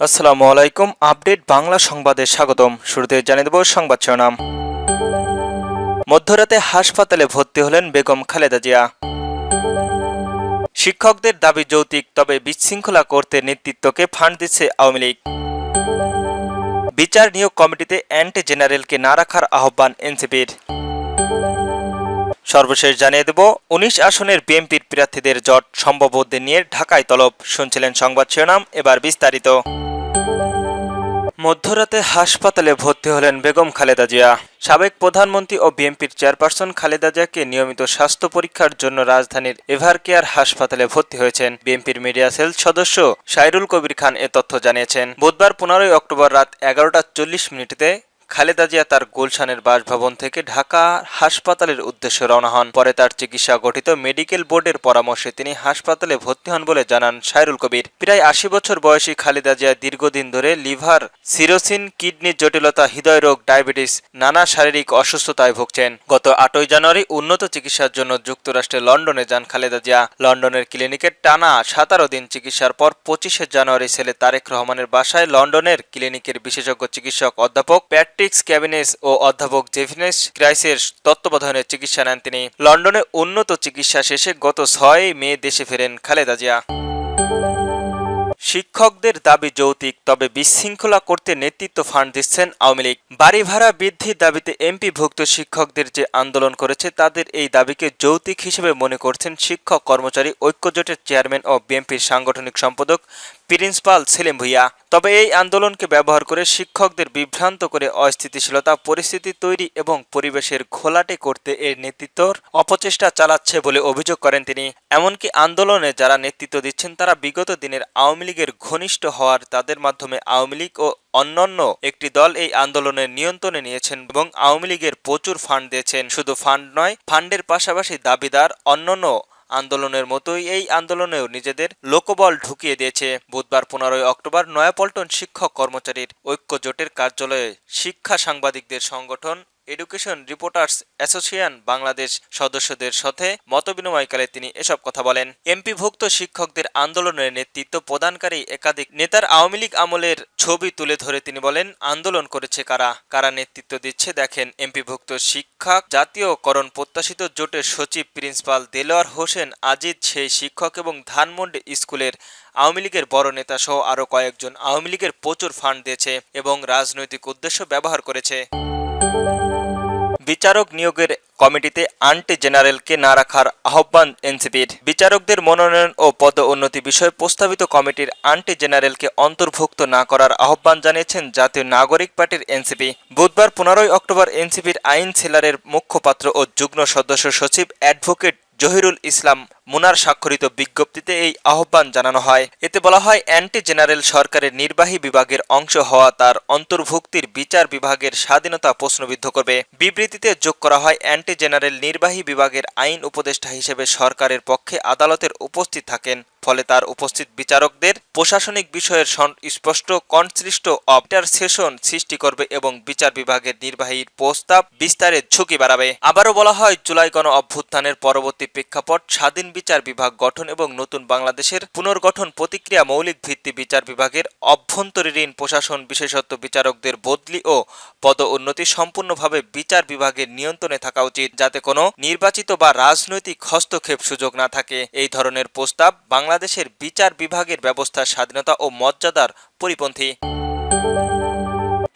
আসসালামু আলাইকুম, আপডেট বাংলা সংবাদে স্বাগতম। শুরুতে জানিয়ে দেব সংবাদ শিরোনাম। মধ্যরাতে হাসপাতালে ভর্তি হলেন বেগম খালেদা জিয়া। শিক্ষকদের দাবি যৌতিক, তবে বিশৃঙ্খলা করতে নেতৃত্বকে ফান্ড দিচ্ছে আওয়ামী লীগ। বিচার নিয়োগ কমিটিতে অ্যান্টি জেনারেলকে না রাখার আহ্বান এনসিপির। সর্বশেষ জানিয়ে দেব, উনিশ আসনের বিএনপির প্রার্থীদের জট সম্ভবদের নিয়ে ঢাকায় তলব, শুনছিলেন সংবাদ শিরোনাম, এবার বিস্তারিত। মধ্যরাতে হাসপাতালে ভর্তি হলেন বেগম খালেদা জিয়া। সাবেক প্রধানমন্ত্রী ও বিএনপির চেয়ারপারসন খালেদা জিয়াকে নিয়মিত স্বাস্থ্য পরীক্ষার জন্য রাজধানীর এভার কেয়ার হাসপাতালে ভর্তি হয়েছেন বিএনপির মিডিয়া সেল সদস্য সাইরুল কবির খান এ তথ্য জানিয়েছেন। বুধবার পনেরোই অক্টোবর রাত এগারোটা চল্লিশ মিনিটে খালেদা জিয়া তার গুলশানের বাসভবন থেকে ঢাকা হাসপাতালের উদ্দেশ্যে রওনা হন। পরে তার চিকিৎসা গঠিত মেডিকেল বোর্ডের পরামর্শে তিনি হাসপাতালে ভর্তি হন বলে জানান সাইরুল কবির। প্রায় আশি বছর বয়সী খালেদা জিয়া দীর্ঘদিন ধরে লিভার, সিরোসিন কিডনি জটিলতা, হৃদয় রোগ, ডায়াবেটিস, নানা শারীরিক অসুস্থতায় ভুগছেন। গত আটই জানুয়ারি উন্নত চিকিৎসার জন্য যুক্তরাষ্ট্রে লন্ডনে যান খালেদা জিয়া। লন্ডনের ক্লিনিকের টানা সতেরো দিন চিকিৎসার পর পঁচিশে জানুয়ারি ছেলে তারেক রহমানের বাসায় লন্ডনের ক্লিনিকের বিশেষজ্ঞ চিকিৎসক অধ্যাপক প্যাট্রিক্স ক্যাবিনেস ও অধ্যাপক জেভিনেস ক্রাইসের তত্ত্বাবধানে চিকিৎসা নেন তিনি। লন্ডনে উন্নত চিকিৎসা শেষে গত ছয় মে দেশে ফেরেন খালেদা জিয়া। শিক্ষকদের দাবি যৌতিক, তবে বিশৃঙ্খলা করতে নেতৃত্ব ফান্ড দিচ্ছেন আওয়ামী লীগ। বাড়ি ভাড়া বৃদ্ধির দাবিতে এমপিভুক্ত শিক্ষকদের যে আন্দোলন করেছে, তাদের এই দাবিকে যৌতিক হিসেবে মনে করছেন শিক্ষক কর্মচারী ঐক্যজোটের চেয়ারম্যান ও বিএনপির সাংগঠনিক সম্পাদক প্রিন্সিপাল সেলিম ভুইয়া। তবে এই আন্দোলনকে ব্যবহার করে শিক্ষকদের বিভ্রান্ত করে অস্থিতিশীলতা, পরিস্থিতি তৈরি এবং পরিবেশের ঘোলাটে করতে এর নেতৃত্বর অপচেষ্টা চালাচ্ছে বলে অভিযোগ করেন তিনি। এমনকি আন্দোলনে যারা নেতৃত্ব দিচ্ছেন, তারা বিগত দিনের আওয়ামী লীগের ঘনিষ্ঠ হওয়ার তাদের মাধ্যমে আওয়ামী লীগ ও অন্যান্য একটি দল এই আন্দোলনের নিয়ন্ত্রণে নিয়েছেন এবং আওয়ামী লীগের প্রচুর ফান্ড দিয়েছেন। শুধু ফান্ড নয়, ফান্ডের পাশাপাশি দাবিদার অন্যান্য আন্দোলনের মতোই এই আন্দোলনেও নিজেদের লোকবল ঢুকিয়ে দিয়েছে। বুধবার পনেরোই অক্টোবর নয়াপল্টন শিক্ষক কর্মচারীর ঐক্য জোটের কার্যালয়ে শিক্ষা সাংবাদিকদের সংগঠন এডুকেশন রিপোর্টার্স অ্যাসোসিয়েশন বাংলাদেশ সদস্যদের সাথে মতবিনিময়কালে তিনি এসব কথা বলেন। এমপিভুক্ত শিক্ষকদের আন্দোলনের নেতৃত্ব প্রদানকারী একাধিক নেতার আওয়ামী লীগ আমলের ছবি তুলে ধরে তিনি বলেন, আন্দোলন করেছে কারা? কারা নেতৃত্ব দিচ্ছে? দেখেন, এমপিভুক্ত শিক্ষক, জাতীয়করণ প্রত্যাশিত জোটের সচিব প্রিন্সিপাল দেলোয়ার হোসেন আজিজ, সেই শিক্ষক এবং ধানমন্ডি স্কুলের আওয়ামী লীগের বড় নেতা সহ আরও কয়েকজন আওয়ামী লীগের প্রচুর ফান্ড দিয়েছে এবং রাজনৈতিক উদ্দেশ্য ব্যবহার করেছে। বিচারক নিয়োগের কমিটিতে আন্টি জেনারেলকে না রাখার আহ্বান এনসিপির। বিচারকদের মনোনয়ন ও পদ উন্নতি বিষয়ে প্রস্তাবিত কমিটির আন্টি জেনারেলকে অন্তর্ভুক্ত না করার আহ্বান জানিয়েছেন জাতীয় নাগরিক পার্টির এনসিপি। বুধবার পনেরোই অক্টোবর এনসিপির আইন সেলারের মুখপাত্র ও যুগ্ম সদস্য সচিব অ্যাডভোকেট জহিরুল ইসলাম মুনার স্বাক্ষরিত বিজ্ঞপ্তিতে এই আহ্বান জানানো হয়। এতে বলা হয় অ্যান্টি জেনারেল সরকারের নির্বাহী বিভাগের অংশ হওয়া তার অন্তর্ভুক্তির বিচার বিভাগের স্বাধীনতা প্রশ্নবিদ্ধ করবে। বিবৃতিতে যোগ করা হয় অ্যান্টি জেনারেল নির্বাহী বিভাগের আইন উপদেষ্টা হিসেবে সরকারের পক্ষে আদালতের উপস্থিত থাকেন। ফলে তার উপস্থিত বিচারকদের প্রশাসনিক বিষয়ের স্পষ্ট কনসৃষ্ট অবটার সেশন সৃষ্টি করবে এবং বিচার বিভাগের নির্বাহীর প্রস্তাব বিস্তারের ঝুঁকি বাড়াবে। আবারও বলা হয়, জুলাই গণ অভ্যুত্থানের পরবর্তী প্রেক্ষাপট স্বাধীন বিচার বিভাগ গঠন এবং নতুন বাংলাদেশের পুনর্গঠন প্রতিক্রিয়া মৌলিক ভিত্তি বিচার বিভাগের অভ্যন্তরীণ প্রশাসন বিশেষত্ব বিচারকদের বদলি ও পদ উন্নতি সম্পূর্ণভাবে বিচার বিভাগের নিয়ন্ত্রণে থাকা উচিত, যাতে কোনো নির্বাচিত বা রাজনৈতিক হস্তক্ষেপ সুযোগ না থাকে। এই ধরনের প্রস্তাব বাংলাদেশের বিচার বিভাগের ব্যবস্থা স্বাধীনতা ও মর্যাদার পরিপন্থী।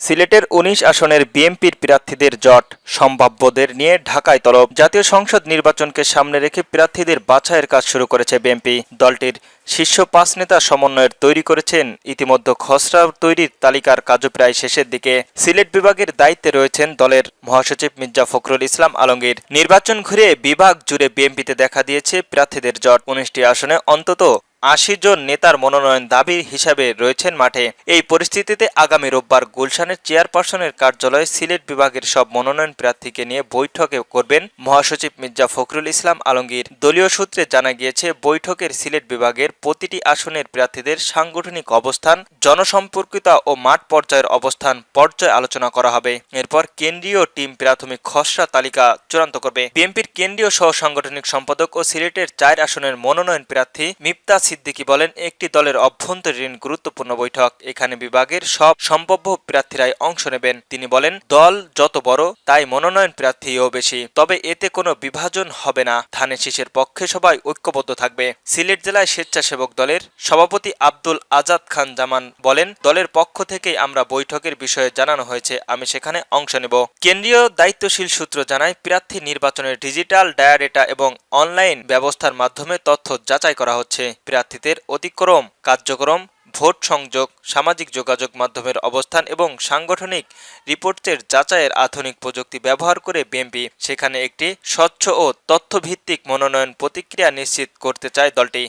সিলেটের উনিশ আসনের বিএনপির প্রার্থীদের জট, সম্ভাব্যদের নিয়ে ঢাকায় তলব। জাতীয় সংসদ নির্বাচনকে সামনে রেখে প্রার্থীদের বাছাইয়ের কাজ শুরু করেছে বিএনপি। দলটির শীর্ষ পাঁচ নেতা সমন্বয়ের তৈরি করেছেন ইতিমধ্যে খসড়া তৈরির তালিকার কাজও প্রায় শেষের দিকে। সিলেট বিভাগের দায়িত্বে রয়েছেন দলের মহাসচিব মির্জা ফখরুল ইসলাম আলমগীর। নির্বাচন ঘুরে বিভাগ জুড়ে বিএনপিতে দেখা দিয়েছে প্রার্থীদের জট। উনিশটি আসনে অন্তত আশি জন নেতার মনোনয়ন দাবি হিসাবে রয়েছেন মাঠে। এই পরিস্থিতিতে আগামী রোববার গুলশানের চেয়ারপারসনের কার্যালয়ে সিলেট বিভাগের সব মনোনয়ন প্রার্থীকে নিয়ে বৈঠকে করবেন মহাসচিব মির্জা ফখরুল ইসলাম আলমগীর। দলীয় সূত্রে জানা গিয়েছে, বৈঠকের সিলেট বিভাগের প্রতিটি আসনের প্রার্থীদের সাংগঠনিক অবস্থান, জনসম্পর্কিতা ও মাঠ পর্যায়ের অবস্থান পর্যায়ে আলোচনা করা হবে। এরপর কেন্দ্রীয় টিম প্রাথমিক খসড়া তালিকা চূড়ান্ত করবে। বিএনপির কেন্দ্রীয় সহ সাংগঠনিক সম্পাদক ও সিলেটের চার আসনের মনোনয়ন প্রার্থী মিপ্তা সিদ্দিকী বলেন, একটি দলের অভ্যন্তরীণ গুরুত্বপূর্ণ বৈঠক, এখানে বিভাগের সব সম্ভাব্য প্রার্থীরাই অংশ নেবেন। তিনি বলেন, দল যত বড়, তাই মনোনয়ন প্রার্থীও বেশি, তবে এতে কোনো বিভাজন হবে না। ধানের শীষের পক্ষে সবাই ঐক্যবদ্ধ থাকবে। সিলেট জেলায় স্বেচ্ছাসেবক দলের সভাপতি আব্দুল আজাদ খান জামান বলেন, দলের পক্ষ থেকেই আমরা বৈঠকের বিষয়ে জানানো হয়েছে, আমি সেখানে অংশ নেব। কেন্দ্রীয় দায়িত্বশীল সূত্র জানায়, প্রার্থী নির্বাচনের ডিজিটাল ডায়াডেটা এবং অনলাইন ব্যবস্থার মাধ্যমে তথ্য যাচাই করা হচ্ছে। প্রার্থীদের অতিক্রম, কার্যক্রম, ভোট সংযোগ, সামাজিক যোগাযোগ মাধ্যমের অবস্থান এবং সাংগঠনিক রিপোর্টের যাচাইয়ের আধুনিক প্রযুক্তি ব্যবহার করে বিএমপি সেখানে একটি স্বচ্ছ ও তথ্যভিত্তিক মনোনয়ন প্রতিক্রিয়া নিশ্চিত করতে চায় দলটি।